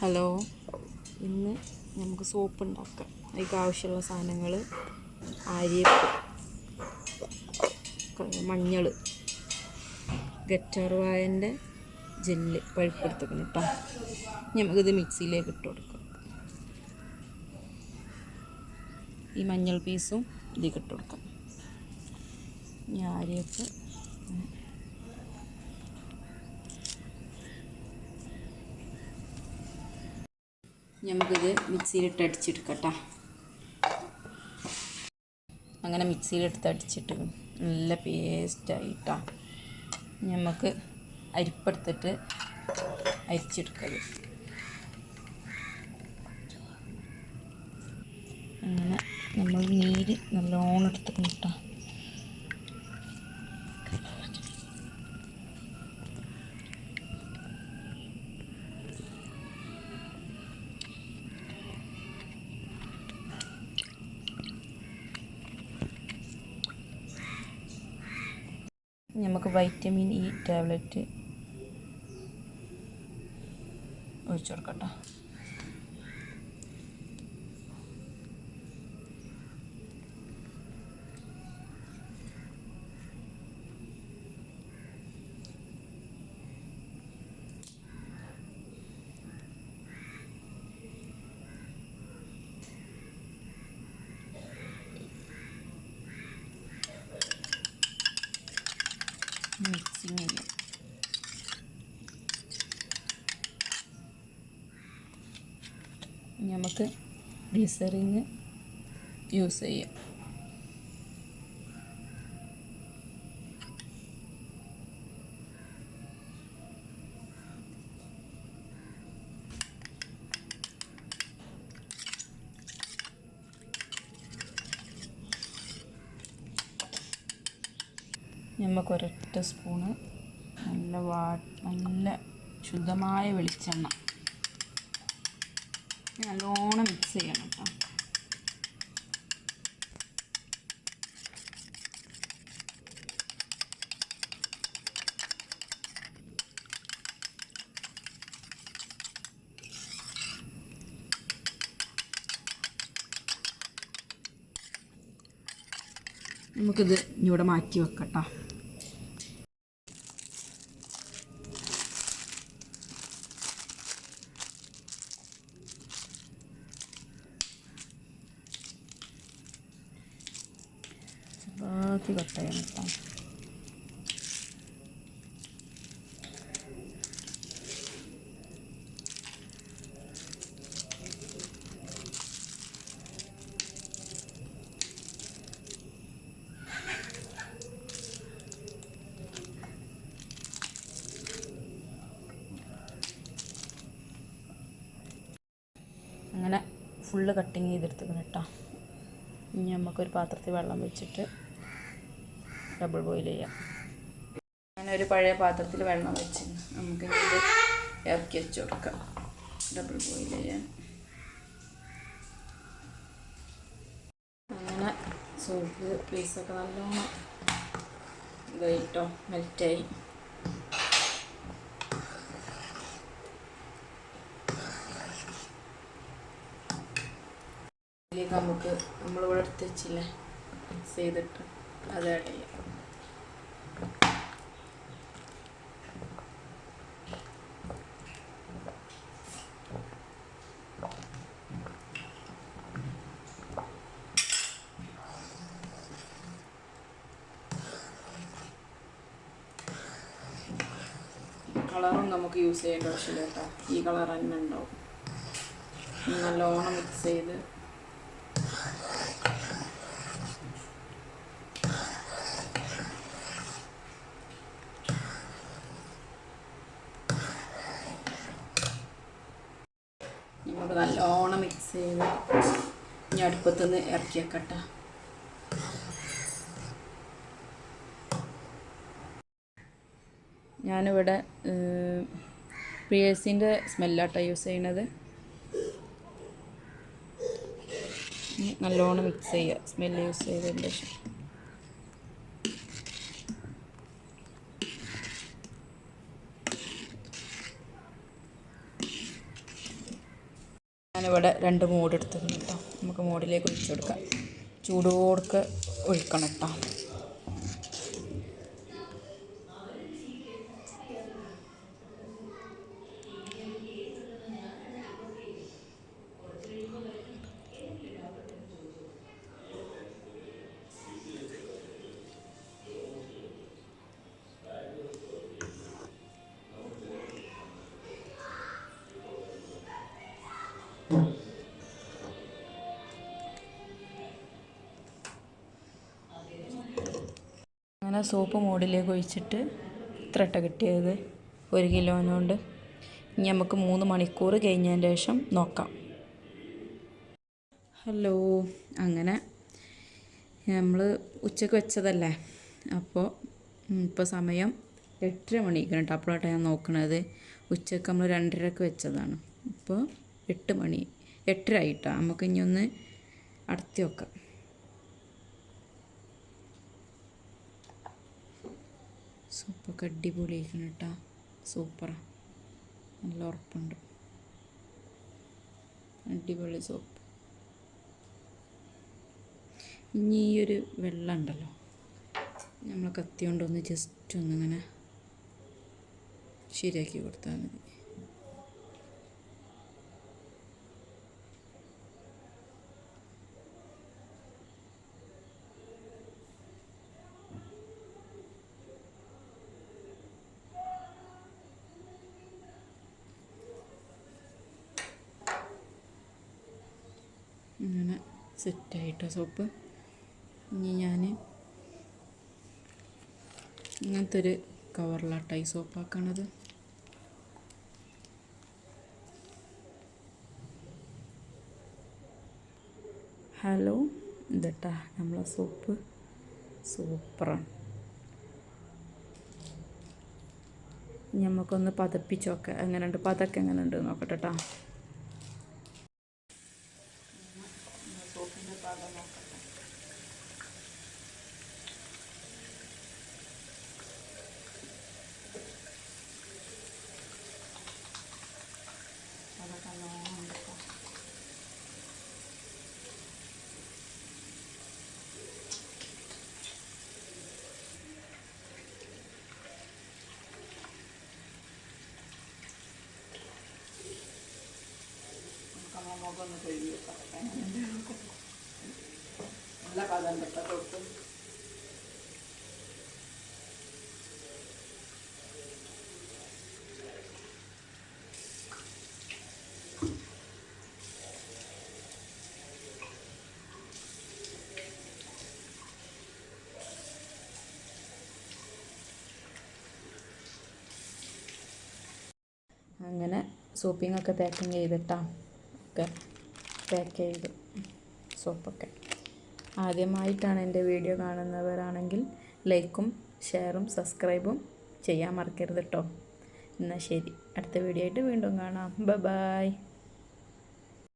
Hello. ഇന്ന് നമുക്ക് soap ഉണ്ടാക്കാം. അതിക്ക് ആവശ്യമുള്ള സാധനങ്ങൾ ആര്യപ്പ് മഞ്ഞൾ ഗറ്റാർവായന്റെ ജെല്ല് പഴുപ്പെടുത്തക്കണം കേട്ടോ. നമുക്കിത് മിക്സിയിലേക്ക് ഇട്ട് കൊടുക്കാം. ഈ മഞ്ഞൾ പീസും ഇതിലേക്ക് ഇട്ട് കൊടുക്കാം. ഈ അരിയപ്പ് നമുക്കിത് മിക്സിയിലിട്ട് അടിച്ചെടുക്കട്ടോ. അങ്ങനെ മിക്സിയിലെടുത്ത് അടിച്ചിട്ട് നല്ല പേസ്റ്റായിട്ടാ നമുക്ക് അരിപ്പെടുത്തിട്ട് അരിച്ചെടുക്കത് അങ്ങനെ നമ്മൾ നീര് നല്ലോണം എടുത്തിട്ടുണ്ട് കിട്ടാം നമുക്ക് വൈറ്റമിൻ ഇ ടാബ്ലറ്റ് ഒഴിച്ചു കൊടുക്കട്ടോ. മിക്സിങ് നമുക്ക് ഗ്ലിസറിങ് യൂസ് ചെയ്യാം. നമുക്ക് ഒരൊറ്റ സ്പൂണ് നല്ല വാ നല്ല ശുദ്ധമായ വെളിച്ചെണ്ണ. നല്ലോണം മിക്സ് ചെയ്യണം കേട്ടോ. നമുക്കിത് ഇവിടെ മാറ്റി വെക്കട്ടോ. ബാക്കി കട്ടയാണ് കേട്ടോ അങ്ങനെ ഫുള്ള് കട്ടിങ് ചെയ്തെടുത്തിക്കണം കേട്ടോ ഇനി നമുക്കൊരു പാത്രത്തിൽ വെള്ളം വെച്ചിട്ട് ഡബിൾ ബോയിൽ ചെയ്യാം. അങ്ങനെ ഒരു പഴയ പാത്രത്തിൽ വെള്ളം വെച്ച് നമുക്ക് ഇറക്കി വെച്ച് കൊടുക്കാം. ഡബിൾ ബോയിൽ ചെയ്യാൻ. അങ്ങനെ സോപ്പ് പീസൊക്കെ നല്ലോണം ഇതായിട്ടോ മെൽറ്റായി നമുക്ക് നമ്മളിവിടെ എടുത്ത് വെച്ചില്ലേ? മിക്സ് ചെയ്തിട്ട് അത് ആഡ് ചെയ്യാം. കളറും നമുക്ക് യൂസ് ചെയ്യേണ്ട ആവശ്യമില്ല കേട്ടോ. ഈ കളർ തന്നെ ഉണ്ടാവും. നല്ലോണം മിക്സ് ചെയ്ത് നമുക്ക് നല്ലോണം മിക്സ് ചെയ്ത് ഇനി അടുപ്പത്തുനിന്ന് ഇറക്കി വെക്കട്ടെ. ഞാനിവിടെ പിയേഴ്സിന്റെ സ്മെല്ലാട്ടോ യൂസ് ചെയ്യണത്. നല്ലോണം മിക്സ് ചെയ്യുക സ്മെല്ല് യൂസ് ചെയ്തതിന്റെ ശേഷം ഞാനിവിടെ രണ്ട് മൂട് എടുത്തിട്ടുണ്ട് കേട്ടോ നമുക്ക് മൂടിലേക്ക് ഒഴിച്ചു കൊടുക്കാം. ചൂടോടുക്ക് ഒഴിക്കണം കേട്ടോ അങ്ങനെ സോപ്പ് മോഡിലേക്ക് ഒഴിച്ചിട്ട് ഇത്ര ഇട്ട കിട്ടിയത് ഒരു കിലോനുകൊണ്ട് ഇനി നമുക്ക് മൂന്ന് മണിക്കൂർ കഴിഞ്ഞതിന് ശേഷം നോക്കാം. ഹലോ അങ്ങനെ നമ്മൾ ഉച്ചയ്ക്ക് വെച്ചതല്ലേ? അപ്പോൾ ഇപ്പോൾ സമയം എട്ടര മണിക്കാണ് കേട്ടോ. അപ്പോഴാണ് ഞാൻ നോക്കണത്. ഉച്ചയ്ക്ക് നമ്മൾ രണ്ടരക്ക് വെച്ചതാണ്. ഇപ്പോൾ എട്ട് മണി എട്ടര ആയിട്ടാണ് നമുക്ക് ഇനി ഒന്ന് അടത്തി വെക്കാം. സൂപ്പൊക്കെ അടിപൊളിയായിരിക്കണം കേട്ടോ സൂപ്പറാണ് നല്ല ഉറപ്പുണ്ട്. അടിപൊളി സോപ്പ്. ഇനി ഈ ഒരു വെള്ളം ഉണ്ടല്ലോ. നമ്മൾ കത്തി കൊണ്ടൊന്ന് ജസ്റ്റ് ഒന്നിങ്ങനെ ശരിയാക്കി കൊടുത്താൽ മതി അങ്ങനെ സെറ്റായിട്ടോ സോപ്പ്. ഇനി ഞാൻ ഇങ്ങനത്തെ ഒരു കവറിലാട്ടായി സോപ്പാക്കണത്. ഹലോ ഇതട്ടാ നമ്മളെ സോപ്പ്. സൂപ്പറാണ്. നമുക്കൊന്ന് പതപ്പിച്ചോക്കെ. എങ്ങനെയുണ്ട്? പതൊക്കെ എങ്ങനെയുണ്ട്? നോക്കട്ടെ കേട്ടോ നമുക്ക് മുഖം ഒന്ന് കഴുകി വെക്കാം നല്ല പദം കേട്ടോ അങ്ങനെ സോപ്പിംഗ് ഒക്കെ പാക്കിങ് ചെയ്തിട്ടാ. ഒക്കെ പാക്ക് ചെയ്തു സോപ്പൊക്കെ. ആദ്യമായിട്ടാണ് എന്റെ വീഡിയോ കാണുന്നവരാണെങ്കിൽ ലൈക്കും ഷെയറും സബ്സ്ക്രൈബും ചെയ്യാൻ മറക്കരുത് കേട്ടോ എന്നാൽ ശരി അടുത്ത വീഡിയോ ആയിട്ട് വീണ്ടും കാണാം. ബ ബായ്